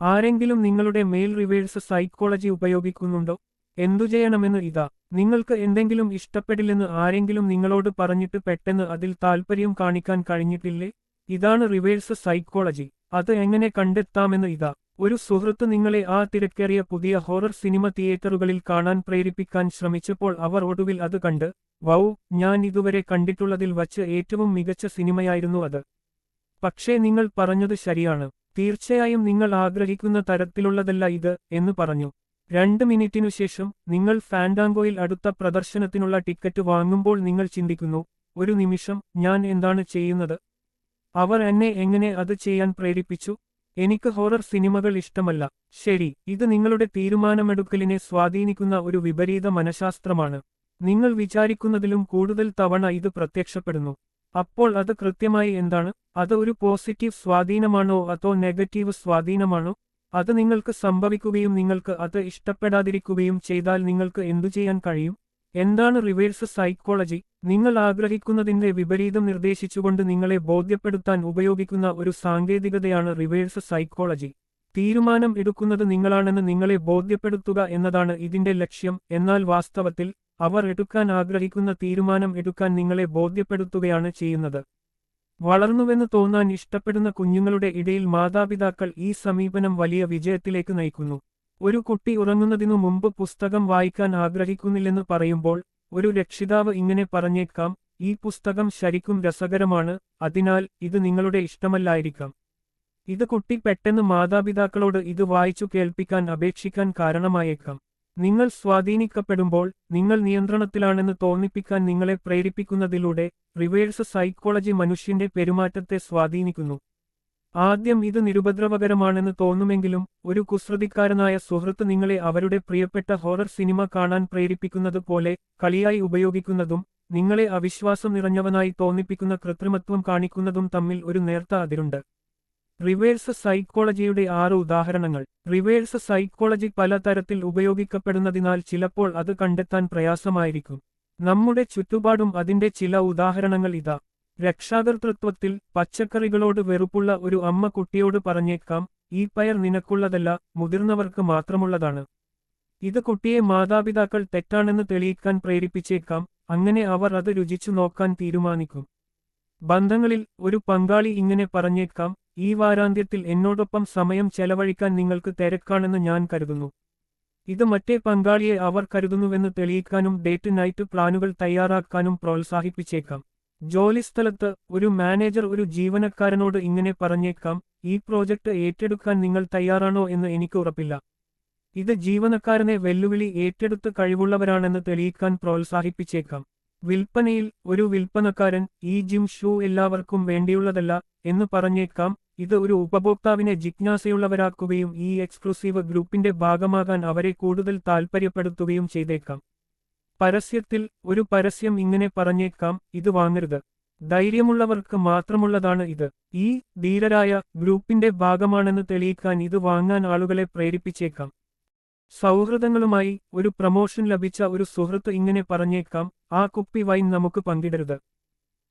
ആരെങ്കിലും നിങ്ങളുടെ mail reverse psychology ഉപയോഗിക്കുന്നുണ്ടോ? എന്തു ചെയ്യണമെന്ന് ഇതാ. നിങ്ങൾക്ക് എന്തെങ്കിലും ഇഷ്ടപ്പെടില്ലെന്ന് ആരെങ്കിലും നിങ്ങളോട് പറഞ്ഞിട്ട് പെട്ടെന്ന് അതിൽ താൽപ്പര്യം കാണിക്കാൻ കഴിഞ്ഞിട്ടില്ലേ? ഇതാണ് റിവേഴ്സ് സൈക്കോളജി. അത് എങ്ങനെ കണ്ടെത്താമെന്ന് ഇതാ. ഒരു സുഹൃത്ത് നിങ്ങളെ ആ തിരക്കേറിയ പുതിയ ഹൊറർ സിനിമ തിയേറ്ററുകളിൽ കാണാൻ പ്രേരിപ്പിക്കാൻ ശ്രമിച്ചപ്പോൾ അവർ ഒടുവിൽ അത് കണ്ട് വൗ ഞാൻ ഇതുവരെ കണ്ടിട്ടുള്ളതിൽ വച്ച് ഏറ്റവും മികച്ച സിനിമയായിരുന്നു അത്. പക്ഷേ നിങ്ങൾ പറഞ്ഞത് ശരിയാണ്. തീർച്ചയായും നിങ്ങൾ ആഗ്രഹിക്കുന്ന തരത്തിലുള്ളതല്ല ഇത് എന്ന് പറഞ്ഞു. രണ്ട് മിനിറ്റിനു ശേഷം നിങ്ങൾ ഫാൻഡാങ്കോയിൽ അടുത്ത പ്രദർശനത്തിനുള്ള ടിക്കറ്റ് വാങ്ങുമ്പോൾ നിങ്ങൾ ചിന്തിക്കുന്നു ഒരു നിമിഷം ഞാൻ എന്താണ് ചെയ്യുന്നത്? അവർ എന്നെ എങ്ങനെ അത് ചെയ്യാൻ പ്രേരിപ്പിച്ചു? എനിക്ക് ഹൊറർ സിനിമകൾ ഇഷ്ടമല്ല. ശരി ഇത് നിങ്ങളുടെ തീരുമാനമെടുക്കലിനെ സ്വാധീനിക്കുന്ന ഒരു വിപരീത മനഃശാസ്ത്രമാണ്. നിങ്ങൾ വിചാരിക്കുന്നതിലും കൂടുതൽ തവണ ഇത് പ്രത്യക്ഷപ്പെടുന്നു. അപ്പോൾ അത് കൃത്യമായി എന്താണ്? അത് ഒരു പോസിറ്റീവ് സ്വാധീനമാണോ? അതോ നെഗറ്റീവ് സ്വാധീനമാണോ? അത് നിങ്ങൾക്ക് സംഭവിക്കുകയും നിങ്ങൾക്ക് അത് ഇഷ്ടപ്പെടാതിരിക്കുകയും ചെയ്താൽ നിങ്ങൾക്ക് എന്തു ചെയ്യാൻ കഴിയും? എന്താണ് റിവേഴ്സ് സൈക്കോളജി? നിങ്ങൾ ആഗ്രഹിക്കുന്നതിന്റെ വിപരീതം നിർദ്ദേശിച്ചുകൊണ്ട് നിങ്ങളെ ബോധ്യപ്പെടുത്താൻ ഉപയോഗിക്കുന്ന ഒരു സാങ്കേതികതയാണ് റിവേഴ്സ് സൈക്കോളജി. തീരുമാനം എടുക്കുന്നത് നിങ്ങളാണെന്ന് നിങ്ങളെ ബോധ്യപ്പെടുത്തുക എന്നതാണ് ഇതിന്റെ ലക്ഷ്യം. എന്നാൽ വാസ്തവത്തിൽ അവർ എടുക്കാൻ ആഗ്രഹിക്കുന്ന തീരുമാനം എടുക്കാൻ നിങ്ങളെ ബോധ്യപ്പെടുത്തുകയാണ് ചെയ്യുന്നത്. വളർന്നുവെന്ന് തോന്നാൻ ഇഷ്ടപ്പെടുന്ന കുഞ്ഞുങ്ങളുടെ ഇടയിൽ മാതാപിതാക്കൾ ഈ സമീപനം വലിയ വിജയത്തിലേക്ക് നയിക്കുന്നു. ഒരു കുട്ടി ഉറങ്ങുന്നതിനു മുമ്പ് പുസ്തകം വായിക്കാൻ ആഗ്രഹിക്കുന്നില്ലെന്ന് പറയുമ്പോൾ ഒരു രക്ഷിതാവ് ഇങ്ങനെ പറഞ്ഞേക്കാം ഈ പുസ്തകം ശരിക്കും രസകരമാണ് അതിനാൽ ഇത് നിങ്ങളുടെ ഇഷ്ടമല്ലായിരിക്കാം. ഇത് കുട്ടി പെട്ടെന്ന് മാതാപിതാക്കളോട് ഇത് വായിച്ചു കേൾപ്പിക്കാൻ അപേക്ഷിക്കാൻ കാരണമായേക്കാം. നിങ്ങൾ സ്വാധീനിക്കപ്പെടുമ്പോൾ നിങ്ങൾ നിയന്ത്രണത്തിലാണെന്ന് തോന്നിപ്പിക്കാൻ നിങ്ങളെ പ്രേരിപ്പിക്കുന്നതിലൂടെ റിവേഴ്സ് സൈക്കോളജി മനുഷ്യന്റെ പെരുമാറ്റത്തെ സ്വാധീനിക്കുന്നു. ആദ്യം ഇത് നിരുപദ്രവകരമാണെന്ന് തോന്നുമെങ്കിലും ഒരു കുസൃതിക്കാരനായ സുഹൃത്ത് നിങ്ങളെ അവരുടെ പ്രിയപ്പെട്ട ഹൊറർ സിനിമ കാണാൻ പ്രേരിപ്പിക്കുന്നത് പോലെ കളിയായി ഉപയോഗിക്കുന്നതും നിങ്ങളെ അവിശ്വാസം നിറഞ്ഞവനായി തോന്നിപ്പിക്കുന്ന കൃത്രിമത്വം കാണിക്കുന്നതും തമ്മിൽ ഒരു നേർത്ത അതിരുണ്ട്. റിവേഴ്സ് സൈക്കോളജിയുടെ ആറ് ഉദാഹരണങ്ങൾ. റിവേഴ്സ് സൈക്കോളജി പലതരത്തിൽ ഉപയോഗിക്കപ്പെടുന്നതിനാൽ ചിലപ്പോൾ അത് കണ്ടെത്താൻ പ്രയാസമായിരിക്കും. നമ്മുടെ ചുറ്റുപാടും അതിന്റെ ചില ഉദാഹരണങ്ങൾ ഇതാ. രക്ഷാകർതൃത്വത്തിൽ പച്ചക്കറികളോട് വെറുപ്പുള്ള ഒരു അമ്മ കുട്ടിയോട് പറഞ്ഞേക്കാം ഈ പയർ നിനക്കുള്ളതല്ല മുതിർന്നവർക്ക് മാത്രമുള്ളതാണ്. ഇത് കുട്ടിയെ മാതാപിതാക്കൾ തെറ്റാണെന്ന് തെളിയിക്കാൻ പ്രേരിപ്പിച്ചേക്കാം അങ്ങനെ അവർ അത് രുചിച്ചു നോക്കാൻ തീരുമാനിക്കും. ബന്ധങ്ങളിൽ ഒരു പങ്കാളി ഇങ്ങനെ പറഞ്ഞേക്കാം ഈ വാരാന്ത്യത്തിൽ എന്നോടൊപ്പം സമയം ചെലവഴിക്കാൻ നിങ്ങൾക്ക് തിരക്കാണെന്ന് ഞാൻ കരുതുന്നു. ഇത് മറ്റേ പങ്കാളിയെ അവർ കരുതുന്നുവെന്ന് തെളിയിക്കാനും ഡേറ്റ് നൈറ്റ് പ്ലാനുകൾ തയ്യാറാക്കാനും പ്രോത്സാഹിപ്പിച്ചേക്കാം. ജോലിസ്ഥലത്ത് ഒരു മാനേജർ ഒരു ജീവനക്കാരനോട് ഇങ്ങനെ പറഞ്ഞേക്കാം ഈ പ്രോജക്റ്റ് ഏറ്റെടുക്കാൻ നിങ്ങൾ തയ്യാറാണോ എന്ന് എനിക്ക് ഉറപ്പില്ല. ഇത് ജീവനക്കാരനെ വെല്ലുവിളി ഏറ്റെടുത്ത് കഴിവുള്ളവരാണെന്ന് തെളിയിക്കാൻ പ്രോത്സാഹിപ്പിച്ചേക്കാം. വിൽപ്പനയിൽ ഒരു വിൽപ്പനക്കാരൻ ഈ ജിം ഷൂ എല്ലാവർക്കും വേണ്ടിയുള്ളതല്ല എന്ന് പറഞ്ഞേക്കാം. ഇത് ഒരു ഉപഭോക്താവിനെ ജിജ്ഞാസയുള്ളവരാക്കുകയും ഈ എക്സ്ക്ലൂസീവ് ഗ്രൂപ്പിന്റെ ഭാഗമാകാൻ അവരെ കൂടുതൽ താൽപ്പര്യപ്പെടുത്തുകയും ചെയ്തേക്കാം. പരസ്യത്തിൽ ഒരു പരസ്യം ഇങ്ങനെ പറഞ്ഞേക്കാം. ഇത് വാങ്ങരുത്. ധൈര്യമുള്ളവർക്ക് മാത്രമുള്ളതാണ് ഇത്. ഈ ധീരരായ ഗ്രൂപ്പിന്റെ ഭാഗമാണെന്ന് തെളിയിക്കാൻ ഇത് വാങ്ങാൻ ആളുകളെ പ്രേരിപ്പിച്ചേക്കാം. സൗഹൃദങ്ങളുമായി ഒരു പ്രമോഷൻ ലഭിച്ച ഒരു സുഹൃത്ത് ഇങ്ങനെ പറഞ്ഞേക്കാം. ആ കുപ്പി വൈൻ നമുക്ക് പങ്കിടരുത്.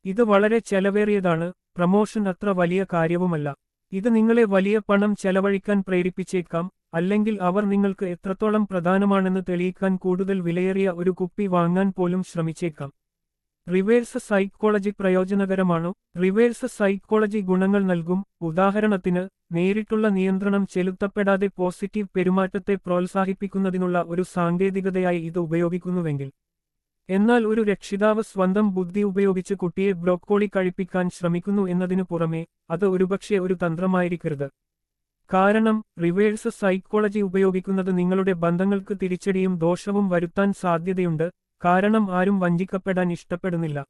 ഇത് വളരെ ചെലവേറിയതാണ്. പ്രമോഷൻ അത്ര വലിയ കാര്യവുമല്ല. ഇത് നിങ്ങളെ വലിയ പണം ചെലവഴിക്കാൻ പ്രേരിപ്പിച്ചേക്കാം അല്ലെങ്കിൽ അവർ നിങ്ങൾക്ക് എത്രത്തോളം പ്രധാനമാണെന്ന് തെളിയിക്കാൻ കൂടുതൽ വിലയേറിയ ഒരു കുപ്പി വാങ്ങാൻ പോലും ശ്രമിച്ചേക്കാം. റിവേഴ്സ് സൈക്കോളജി പ്രയോജനകരമാണോ? റിവേഴ്സ് സൈക്കോളജി ഗുണങ്ങൾ നൽകും. ഉദാഹരണത്തിന് നേരിട്ടുള്ള നിയന്ത്രണം ചെലുത്തപ്പെടാതെ പോസിറ്റീവ് പെരുമാറ്റത്തെ പ്രോത്സാഹിപ്പിക്കുന്നതിനുള്ള ഒരു സാങ്കേതികതയായി ഇത് ഉപയോഗിക്കുന്നുവെങ്കിൽ. എന്നാൽ ഒരു രക്ഷിതാവ് സ്വന്തം ബുദ്ധി ഉപയോഗിച്ച് കുട്ടിയെ ബ്രോക്കോളി കഴിപ്പിക്കാൻ ശ്രമിക്കുന്നു എന്നതിനു പുറമെ അത് ഒരുപക്ഷെ ഒരു തന്ത്രമായിരിക്കരുത്. കാരണം റിവേഴ്സ് സൈക്കോളജി ഉപയോഗിക്കുന്നത് നിങ്ങളുടെ ബന്ധങ്ങൾക്ക് തിരിച്ചടിയും ദോഷവും വരുത്താൻ സാധ്യതയുണ്ട് കാരണം ആരും വഞ്ചിക്കപ്പെടാൻ ഇഷ്ടപ്പെടുന്നില്ല.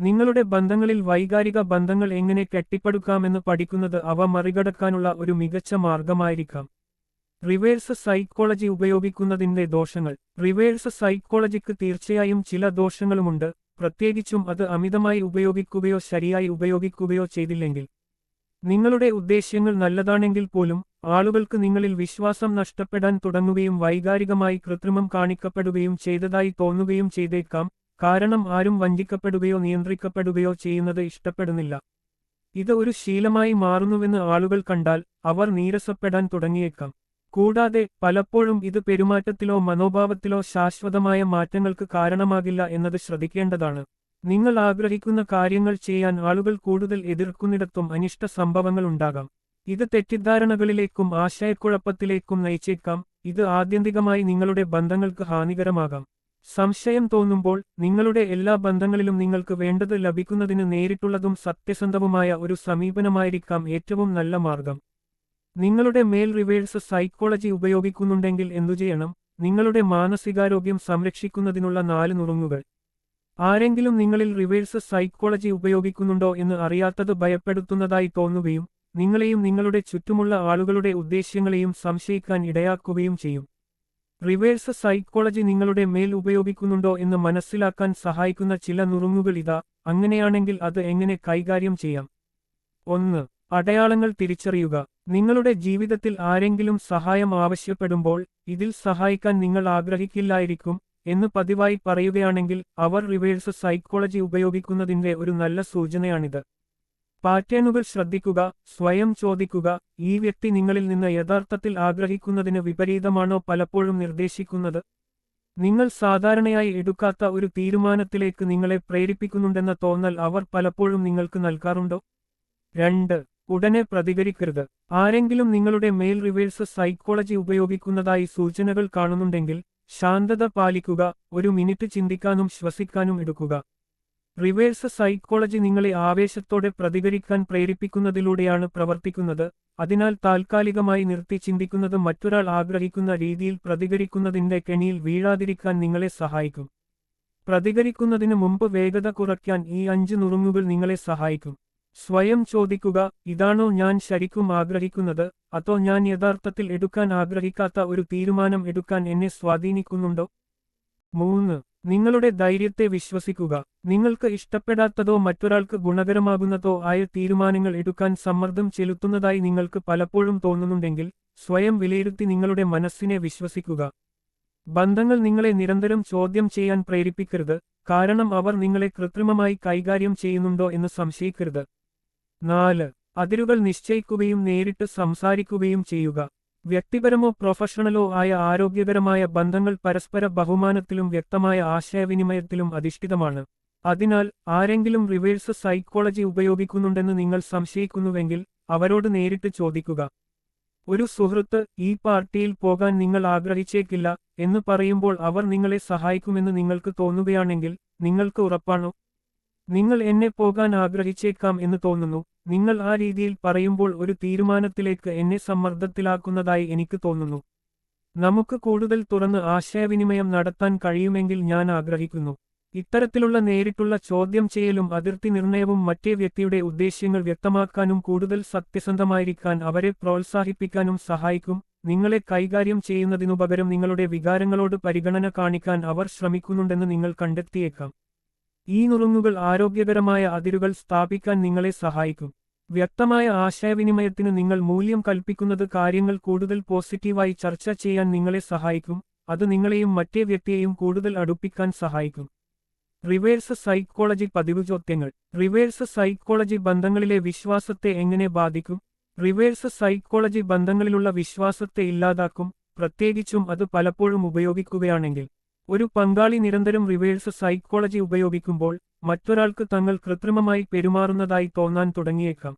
നിങ്ങളുടെ ബന്ധങ്ങളിൽ വൈകാരിക ബന്ധങ്ങൾ എങ്ങനെ കെട്ടിപ്പടുക്കാമെന്ന് പഠിക്കുന്നത് അവ മറികടക്കാനുള്ള ഒരു മികച്ച മാർഗമായിരിക്കാം. റിവേഴ്സ് സൈക്കോളജി ഉപയോഗിക്കുന്നതിന്റെ ദോഷങ്ങൾ. റിവേഴ്സ് സൈക്കോളജിക്ക് തീർച്ചയായും ചില ദോഷങ്ങളുമുണ്ട്. പ്രത്യേകിച്ചും അത് അമിതമായി ഉപയോഗിക്കുകയോ ശരിയായി ഉപയോഗിക്കുകയോ ചെയ്തില്ലെങ്കിൽ. നിങ്ങളുടെ ഉദ്ദേശ്യങ്ങൾ നല്ലതാണെങ്കിൽ പോലും ആളുകൾക്ക് നിങ്ങളിൽ വിശ്വാസം നഷ്ടപ്പെടാൻ തുടങ്ങുകയും വൈകാരികമായി കൃത്രിമം കാണിക്കപ്പെടുകയും ചെയ്തതായി തോന്നുകയും ചെയ്തേക്കാം. കാരണം ആരും വഞ്ചിക്കപ്പെടുകയോ നിയന്ത്രിക്കപ്പെടുകയോ ചെയ്യുന്നത് ഇഷ്ടപ്പെടുന്നില്ല. ഇത് ഒരു ശീലമായി മാറുന്നുവെന്ന് ആളുകൾ കണ്ടാൽ അവർ നീരസപ്പെടാൻ തുടങ്ങിയേക്കാം. കൂടാതെ പലപ്പോഴും ഇത് പെരുമാറ്റത്തിലോ മനോഭാവത്തിലോ ശാശ്വതമായ മാറ്റങ്ങൾക്ക് കാരണമാകില്ല എന്നത് ശ്രദ്ധിക്കേണ്ടതാണ്. നിങ്ങൾ ആഗ്രഹിക്കുന്ന കാര്യങ്ങൾ ചെയ്യാൻ ആളുകൾ കൂടുതൽ എതിർക്കുന്നിടത്തും അനിഷ്ട സംഭവങ്ങൾ ഉണ്ടാകാം. ഇത് തെറ്റിദ്ധാരണകളിലേക്കും ആശയക്കുഴപ്പത്തിലേക്കും നയിച്ചേക്കാം. ഇത് ആത്യന്തികമായി നിങ്ങളുടെ ബന്ധങ്ങൾക്ക് ഹാനികരമാകാം. സംശയം തോന്നുമ്പോൾ നിങ്ങളുടെ എല്ലാ ബന്ധങ്ങളിലും നിങ്ങൾക്ക് വേണ്ടത് ലഭിക്കുന്നതിന് നേരിട്ടുള്ളതും സത്യസന്ധവുമായ ഒരു സമീപനമായിരിക്കാം ഏറ്റവും നല്ല മാർഗം. നിങ്ങളുടെ മേൽ റിവേഴ്സ് സൈക്കോളജി ഉപയോഗിക്കുന്നുണ്ടെങ്കിൽ എന്തു ചെയ്യണം? നിങ്ങളുടെ മാനസികാരോഗ്യം സംരക്ഷിക്കുന്നതിനുള്ള നാല് നുറുങ്ങുകൾ. ആരെങ്കിലും നിങ്ങളിൽ റിവേഴ്സ് സൈക്കോളജി ഉപയോഗിക്കുന്നുണ്ടോ എന്ന് അറിയാത്തത് ഭയപ്പെടുത്തുന്നതായി തോന്നുകയും നിങ്ങളെയും നിങ്ങളുടെ ചുറ്റുമുള്ള ആളുകളുടെ ഉദ്ദേശ്യങ്ങളെയും സംശയിക്കാൻ ഇടയാക്കുകയും ചെയ്യും. റിവേഴ്സ് സൈക്കോളജി നിങ്ങളുടെ മേൽ ഉപയോഗിക്കുന്നുണ്ടോ എന്ന് മനസ്സിലാക്കാൻ സഹായിക്കുന്ന ചില നുറുങ്ങുകൾ ഇതാ. അങ്ങനെയാണെങ്കിൽ അത് എങ്ങനെ കൈകാര്യം ചെയ്യാം? ഒന്ന് അടയാളങ്ങൾ തിരിച്ചറിയുക. നിങ്ങളുടെ ജീവിതത്തിൽ ആരെങ്കിലും സഹായം ആവശ്യപ്പെടുമ്പോൾ ഇതിൽ സഹായിക്കാൻ നിങ്ങൾ ആഗ്രഹിക്കില്ലായിരിക്കും എന്ന് പതിവായി പറയുകയാണെങ്കിൽ അവർ റിവേഴ്സ് സൈക്കോളജി ഉപയോഗിക്കുന്നതിന്റെ ഒരു നല്ല സൂചനയാണിത്. പാറ്റേണുകൾ ശ്രദ്ധിക്കുക സ്വയം ചോദിക്കുക ഈ വ്യക്തി നിങ്ങളിൽ നിന്ന് യഥാർത്ഥത്തിൽ ആഗ്രഹിക്കുന്നതിന് വിപരീതമാണോ പലപ്പോഴും നിർദ്ദേശിക്കുന്നത്? നിങ്ങൾ സാധാരണയായി എടുക്കാത്ത ഒരു തീരുമാനത്തിലേക്ക് നിങ്ങളെ പ്രേരിപ്പിക്കുന്നുണ്ടെന്ന തോന്നൽ അവർ പലപ്പോഴും നിങ്ങൾക്ക് നൽകാറുണ്ടോ? രണ്ട് ഉടനെ പ്രതികരിക്കരുത്. ആരെങ്കിലും നിങ്ങളുടെ മെയിൽ റിവേഴ്സ് സൈക്കോളജി ഉപയോഗിക്കുന്നതായി സൂചനകൾ കാണുന്നുണ്ടെങ്കിൽ ശാന്തത പാലിക്കുക ഒരു മിനിറ്റ് ചിന്തിക്കാനും ശ്വസിക്കാനും എടുക്കുക. റിവേഴ്സ് സൈക്കോളജി നിങ്ങളെ ആവേശത്തോടെ പ്രതികരിക്കാൻ പ്രേരിപ്പിക്കുന്നതിലൂടെയാണ് പ്രവർത്തിക്കുന്നത്. അതിനാൽ താൽക്കാലികമായി നിർത്തി ചിന്തിക്കുന്നത് മറ്റൊരാൾ ആഗ്രഹിക്കുന്ന രീതിയിൽ പ്രതികരിക്കുന്നതിന്റെ കെണിയിൽ വീഴാതിരിക്കാൻ നിങ്ങളെ സഹായിക്കും. പ്രതികരിക്കുന്നതിന് മുമ്പ് വേഗത കുറയ്ക്കാൻ ഈ അഞ്ച് നുറുങ്ങുകൾ നിങ്ങളെ സഹായിക്കും. സ്വയം ചോദിക്കുക ഇതാണോ ഞാൻ ശരിക്കും ആഗ്രഹിക്കുന്നത്? അതോ ഞാൻ യഥാർത്ഥത്തിൽ എടുക്കാൻ ആഗ്രഹിക്കാത്ത ഒരു തീരുമാനം എടുക്കാൻ എന്നെ സ്വാധീനിക്കുന്നുണ്ടോ? മൂന്ന് നിങ്ങളുടെ ധൈര്യത്തെ വിശ്വസിക്കുക. നിങ്ങൾക്ക് ഇഷ്ടപ്പെടാത്തതോ മറ്റൊരാൾക്ക് ഗുണകരമാകുന്നതോ ആയ തീരുമാനങ്ങൾ എടുക്കാൻ സമ്മർദ്ദം ചെലുത്തുന്നതായി നിങ്ങൾക്ക് പലപ്പോഴും തോന്നുന്നുണ്ടെങ്കിൽ സ്വയം വിലയിരുത്തി നിങ്ങളുടെ മനസ്സിനെ വിശ്വസിക്കുക. ബന്ധങ്ങൾ നിങ്ങളെ നിരന്തരം ചോദ്യം ചെയ്യാൻ പ്രേരിപ്പിക്കരുത്. കാരണം അവർ നിങ്ങളെ കൃത്രിമമായി കൈകാര്യം ചെയ്യുന്നുണ്ടോ എന്ന് സംശയിക്കരുത്. നാല്. അതിരുകൾ നിശ്ചയിക്കുകയും നേരിട്ട് സംസാരിക്കുകയും ചെയ്യുക. വ്യക്തിപരമോ പ്രൊഫഷണലോ ആയ ആരോഗ്യകരമായ ബന്ധങ്ങൾ പരസ്പര ബഹുമാനത്തിലും വ്യക്തമായ ആശയവിനിമയത്തിലും അധിഷ്ഠിതമാണ്. അതിനാൽ ആരെങ്കിലും റിവേഴ്സ് സൈക്കോളജി ഉപയോഗിക്കുന്നുണ്ടെന്ന് നിങ്ങൾ സംശയിക്കുന്നുവെങ്കിൽ അവരോട് നേരിട്ട് ചോദിക്കുക. ഒരു സുഹൃത്ത് ഈ പാർട്ടിയിൽ പോകാൻ നിങ്ങൾ ആഗ്രഹിച്ചേക്കില്ല എന്ന് പറയുമ്പോൾ അവർ നിങ്ങളെ സഹായിക്കുമെന്ന് നിങ്ങൾക്ക് തോന്നുകയാണെങ്കിൽ നിങ്ങൾക്ക് ഉറപ്പാണോ? നിങ്ങൾ എന്നെ പോകാൻ ആഗ്രഹിച്ചേക്കാം എന്ന് തോന്നുന്നു. നിങ്ങൾ ആ രീതിയിൽ പറയുമ്പോൾ ഒരു തീരുമാനത്തിലേക്ക് എന്നെ സമ്മർദ്ദത്തിലാക്കുന്നതായി എനിക്ക് തോന്നുന്നു. നമുക്ക് കൂടുതൽ തുറന്ന് ആശയവിനിമയം നടത്താൻ കഴിയുമെങ്കിൽ ഞാൻ ആഗ്രഹിക്കുന്നു. ഇത്തരത്തിലുള്ള നേരിട്ടുള്ള ചോദ്യം ചെയ്യലും അതിർത്തി നിർണയവും മറ്റേ വ്യക്തിയുടെ ഉദ്ദേശ്യങ്ങൾ വ്യക്തമാക്കാനും കൂടുതൽ സത്യസന്ധമായിരിക്കാൻ അവരെ പ്രോത്സാഹിപ്പിക്കാനും സഹായിക്കും. നിങ്ങളെ കൈകാര്യം ചെയ്യുന്നതിനുപകരം നിങ്ങളുടെ വികാരങ്ങളോട് പരിഗണന കാണിക്കാൻ അവർ ശ്രമിക്കുന്നുണ്ടെന്ന് നിങ്ങൾ കണ്ടെത്തിയേക്കാം. ഈ നുറുങ്ങുകൾ ആരോഗ്യകരമായ അതിരുകൾ സ്ഥാപിക്കാൻ നിങ്ങളെ സഹായിക്കും. വ്യക്തമായ ആശയവിനിമയത്തിന് നിങ്ങൾ മൂല്യം കൽപ്പിക്കുന്നത് കാര്യങ്ങൾ കൂടുതൽ പോസിറ്റീവായി ചർച്ച ചെയ്യാൻ നിങ്ങളെ സഹായിക്കും. അത് നിങ്ങളെയും മറ്റേ വ്യക്തിയെയും കൂടുതൽ അടുപ്പിക്കാൻ സഹായിക്കും. റിവേഴ്സ് സൈക്കോളജി പതിവ് ചോദ്യങ്ങൾ. റിവേഴ്സ് സൈക്കോളജി ബന്ധങ്ങളിലെ വിശ്വാസത്തെ എങ്ങനെ ബാധിക്കും? റിവേഴ്സ് സൈക്കോളജി ബന്ധങ്ങളിലുള്ള വിശ്വാസത്തെ ഇല്ലാതാക്കും. പ്രത്യേകിച്ചും അത് പലപ്പോഴും ഉപയോഗിക്കുകയാണെങ്കിൽ. ഒരു പങ്കാളി നിരന്തരം റിവേഴ്സ് സൈക്കോളജി ഉപയോഗിക്കുമ്പോൾ മറ്റൊരാൾക്ക് തങ്ങൾ കൃത്രിമമായി പെരുമാറുന്നതായി തോന്നാൻ തുടങ്ങിയേക്കാം.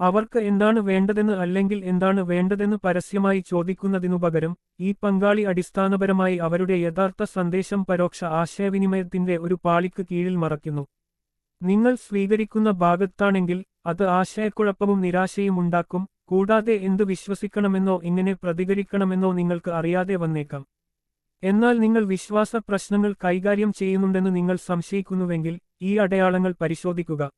അവർക്ക് എന്താണ് വേണ്ടതെന്ന് അല്ലെങ്കിൽ എന്താണ് വേണ്ടതെന്ന് പരസ്യമായി ചോദിക്കുന്നതിനുപകരം ഈ പങ്കാളി അടിസ്ഥാനപരമായി അവരുടെ യഥാർത്ഥ സന്ദേശം പരോക്ഷ ആശയവിനിമയത്തിന്റെ ഒരു പാളിക്ക് കീഴിൽ മറയ്ക്കുന്നു. നിങ്ങൾ സ്വീകരിക്കുന്ന ഭാഗത്താണെങ്കിൽ അത് ആശയക്കുഴപ്പവും നിരാശയും ഉണ്ടാക്കും കൂടാതെ എന്ത് വിശ്വസിക്കണമെന്നോ എങ്ങനെ പ്രതികരിക്കണമെന്നോ നിങ്ങൾക്ക് അറിയാതെ വന്നേക്കാം. എന്നാൽ നിങ്ങൾ വിശ്വാസ പ്രശ്നങ്ങൾ കൈകാര്യം ചെയ്യുന്നുണ്ടെന്ന് നിങ്ങൾ സംശയിക്കുന്നുവെങ്കിൽ ഈ അടയാളങ്ങൾ പരിശോധിക്കുക.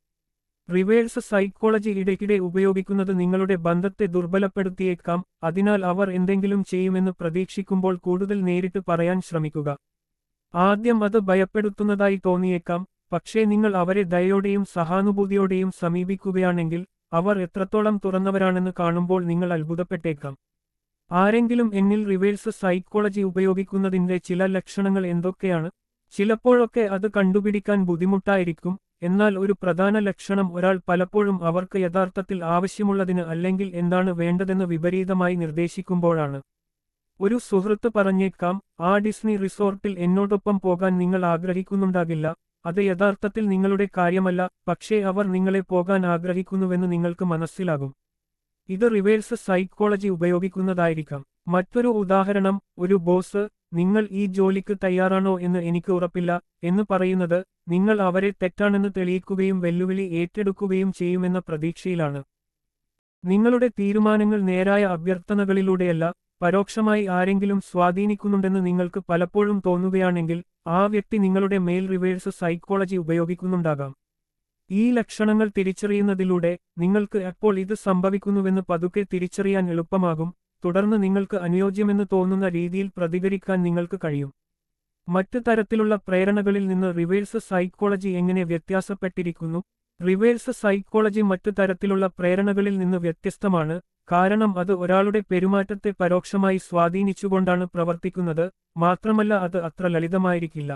റിവേഴ്സ് സൈക്കോളജി ഇടയ്ക്കിടെ ഉപയോഗിക്കുന്നത് നിങ്ങളുടെ ബന്ധത്തെ ദുർബലപ്പെടുത്തിയേക്കാം അതിനാൽ അവർ എന്തെങ്കിലും ചെയ്യുമെന്ന് പ്രതീക്ഷിക്കുമ്പോൾ കൂടുതൽ നേരിട്ട് പറയാൻ ശ്രമിക്കുക. ആദ്യം അത് ഭയപ്പെടുത്തുന്നതായി തോന്നിയേക്കാം പക്ഷേ നിങ്ങൾ അവരെ ദയോടെയും സഹാനുഭൂതിയോടെയും സമീപിക്കുകയാണെങ്കിൽ അവർ എത്രത്തോളം തുറന്നവരാണെന്ന് കാണുമ്പോൾ നിങ്ങൾ അത്ഭുതപ്പെട്ടേക്കാം. ആരെങ്കിലും എന്നിൽ റിവേഴ്സ് സൈക്കോളജി ഉപയോഗിക്കുന്നതിന്റെ ചില ലക്ഷണങ്ങൾ എന്തൊക്കെയാണ്? ചിലപ്പോഴൊക്കെ അത് കണ്ടുപിടിക്കാൻ ബുദ്ധിമുട്ടായിരിക്കും. എന്നാൽ ഒരു പ്രധാന ലക്ഷണം ഒരാൾ പലപ്പോഴും അവർക്ക് യഥാർത്ഥത്തിൽ ആവശ്യമുള്ളതിന് അല്ലെങ്കിൽ എന്താണ് വേണ്ടതെന്ന് വിപരീതമായി നിർദ്ദേശിക്കുമ്പോഴാണ്. ഒരു സുഹൃത്ത് പറഞ്ഞേക്കാം ആ ഡിസ്നി റിസോർട്ടിൽ എന്നോടൊപ്പം പോകാൻ നിങ്ങൾ ആഗ്രഹിക്കുന്നുണ്ടാകില്ല. അത് യഥാർത്ഥത്തിൽ നിങ്ങളുടെ കാര്യമല്ല പക്ഷേ അവർ നിങ്ങളെ പോകാൻ ആഗ്രഹിക്കുന്നുവെന്ന് നിങ്ങൾക്ക് മനസ്സിലാകും. ഇത് റിവേഴ്സ് സൈക്കോളജി ഉപയോഗിക്കുന്നതായിരിക്കാം. മറ്റൊരു ഉദാഹരണം ഒരു ബോസ് നിങ്ങൾ ഈ ജോലിക്ക് തയ്യാറാണോ എന്ന് എനിക്ക് ഉറപ്പില്ല എന്ന് പറയുന്നത് നിങ്ങൾ അവരെ തെറ്റാണെന്ന് തെളിയിക്കുകയും വെല്ലുവിളി ഏറ്റെടുക്കുകയും ചെയ്യുമെന്ന പ്രതീക്ഷയിലാണ്. നിങ്ങളുടെ തീരുമാനങ്ങൾ നേരായ അഭ്യർത്ഥനകളിലൂടെയല്ല പരോക്ഷമായി ആരെങ്കിലും സ്വാധീനിക്കുന്നുണ്ടെന്ന് നിങ്ങൾക്ക് പലപ്പോഴും തോന്നുകയാണെങ്കിൽ ആ വ്യക്തി നിങ്ങളുടെ മെയിൽ റിവേഴ്സ് സൈക്കോളജി ഉപയോഗിക്കുന്നുണ്ടാകാം. ഈ ലക്ഷണങ്ങൾ തിരിച്ചറിയുന്നതിലൂടെ നിങ്ങൾക്ക് എപ്പോൾ ഇത് സംഭവിക്കുന്നുവെന്ന് പതുക്കെ തിരിച്ചറിയാൻ എളുപ്പമാകും തുടർന്ന് നിങ്ങൾക്ക് അനുയോജ്യമെന്ന് തോന്നുന്ന രീതിയിൽ പ്രതികരിക്കാൻ നിങ്ങൾക്ക് കഴിയും. മറ്റ് തരത്തിലുള്ള പ്രേരണകളിൽ നിന്ന് റിവേഴ്സ് സൈക്കോളജി എങ്ങനെ വ്യത്യാസപ്പെട്ടിരിക്കുന്നു? റിവേഴ്സ് സൈക്കോളജി മറ്റു തരത്തിലുള്ള പ്രേരണകളിൽ നിന്ന് വ്യത്യസ്തമാണ് കാരണം അത് ഒരാളുടെ പെരുമാറ്റത്തെ പരോക്ഷമായി സ്വാധീനിച്ചുകൊണ്ടാണ് പ്രവർത്തിക്കുന്നത് മാത്രമല്ല അത് അത്ര ലളിതമായിരിക്കില്ല.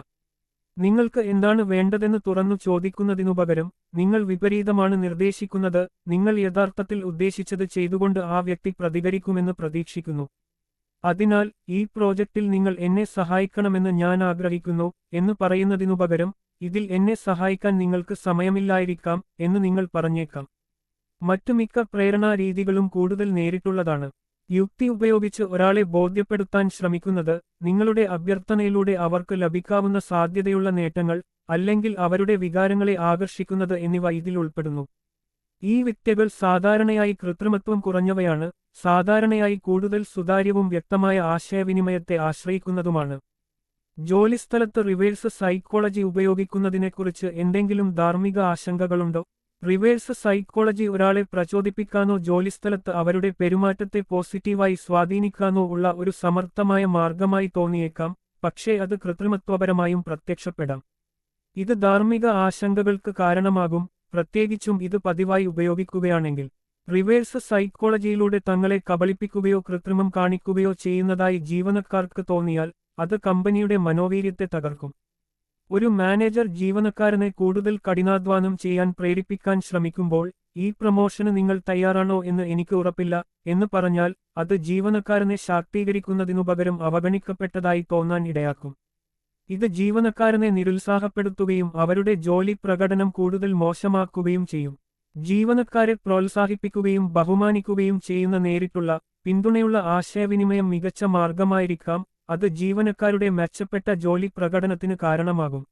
നിങ്ങൾക്ക് എന്താണ് വേണ്ടതെന്ന് തുറന്നു ചോദിക്കുന്നതിനുപകരം നിങ്ങൾ വിപരീതമാണ് നിർദ്ദേശിക്കുന്നത് നിങ്ങൾ യഥാർത്ഥത്തിൽ ഉദ്ദേശിച്ചത് ചെയ്തുകൊണ്ട് ആ വ്യക്തി പ്രതികരിക്കുമെന്ന് പ്രതീക്ഷിക്കുന്നു. അതിനാൽ ഈ പ്രോജക്റ്റിൽ നിങ്ങൾ എന്നെ സഹായിക്കണമെന്ന് ഞാൻ ആഗ്രഹിക്കുന്നു എന്ന് പറയുന്നതിനുപകരം ഇതിൽ എന്നെ സഹായിക്കാൻ നിങ്ങൾക്ക് സമയമില്ലായിരിക്കാം എന്ന് നിങ്ങൾ പറഞ്ഞേക്കാം. മറ്റു മിക്ക പ്രേരണാ രീതികളും കൂടുതൽ നേരിട്ടുള്ളതാണ്. യുക്തി ഉപയോഗിച്ച് ഒരാളെ ബോധ്യപ്പെടുത്താൻ ശ്രമിക്കുന്നത് നിങ്ങളുടെ അഭ്യർത്ഥനയിലൂടെ അവർക്ക് ലഭിക്കാവുന്ന സാധ്യതയുള്ള നേട്ടങ്ങൾ അല്ലെങ്കിൽ അവരുടെ വികാരങ്ങളെ ആകർഷിക്കുന്നത് എന്നിവ ഇതിൽ ഉൾപ്പെടുന്നു. ഈ വിദ്യകൾ സാധാരണയായി കൃത്രിമത്വം കുറഞ്ഞവയാണ് സാധാരണയായി കൂടുതൽ സുതാര്യവും വ്യക്തമായ ആശയവിനിമയത്തെ ആശ്രയിക്കുന്നതുമാണ്. ജോലിസ്ഥലത്ത് റിവേഴ്സ് സൈക്കോളജി ഉപയോഗിക്കുന്നതിനെക്കുറിച്ച് എന്തെങ്കിലും ധാർമ്മിക ആശങ്കകളുണ്ടോ? റിവേഴ്സ് സൈക്കോളജി ഒരാളെ പ്രചോദിപ്പിക്കാനോ ജോലിസ്ഥലത്ത് അവരുടെ പെരുമാറ്റത്തെ പോസിറ്റീവായി സ്വാധീനിക്കാനോ ഉള്ള ഒരു സമർത്ഥമായ മാർഗമായി തോന്നിയേക്കാം പക്ഷേ അത് കൃത്രിമത്വപരമായും പ്രത്യക്ഷപ്പെടാം. ഇത് ധാർമ്മിക ആശങ്കകൾക്ക് കാരണമാകും പ്രത്യേകിച്ചും ഇത് പതിവായി ഉപയോഗിക്കുകയാണെങ്കിൽ. റിവേഴ്സ് സൈക്കോളജിയിലൂടെ തങ്ങളെ കബളിപ്പിക്കുകയോ കൃത്രിമം കാണിക്കുകയോ ചെയ്യുന്നതായി ജീവനക്കാർക്ക് തോന്നിയാൽ അത് കമ്പനിയുടെ മനോവീര്യത്തെ തകർക്കും. ഒരു മാനേജർ ജീവനക്കാരനെ കൂടുതൽ കഠിനാധ്വാനം ചെയ്യാൻ പ്രേരിപ്പിക്കാൻ ശ്രമിക്കുമ്പോൾ ഈ പ്രമോഷന് നിങ്ങൾ തയ്യാറാണോ എന്ന് എനിക്ക് ഉറപ്പില്ല എന്ന് പറഞ്ഞാൽ അത് ജീവനക്കാരനെ ശാക്തീകരിക്കുന്നതിനുപകരം അവഗണിക്കപ്പെട്ടതായി തോന്നാൻ ഇടയാക്കും. ഇത് ജീവനക്കാരനെ നിരുത്സാഹപ്പെടുത്തുകയും അവരുടെ ജോലി പ്രകടനം കൂടുതൽ മോശമാക്കുകയും ചെയ്യും. ജീവനക്കാരെ പ്രോത്സാഹിപ്പിക്കുകയും ബഹുമാനിക്കുകയും ചെയ്യുന്ന നേരിട്ടുള്ള പിന്തുണയുള്ള ആശയവിനിമയം മികച്ച മാർഗമായിരിക്കാം അത് ജീവനക്കാരുടെ മെച്ചപ്പെട്ട ജോലി പ്രകടനത്തിന് കാരണമാകും.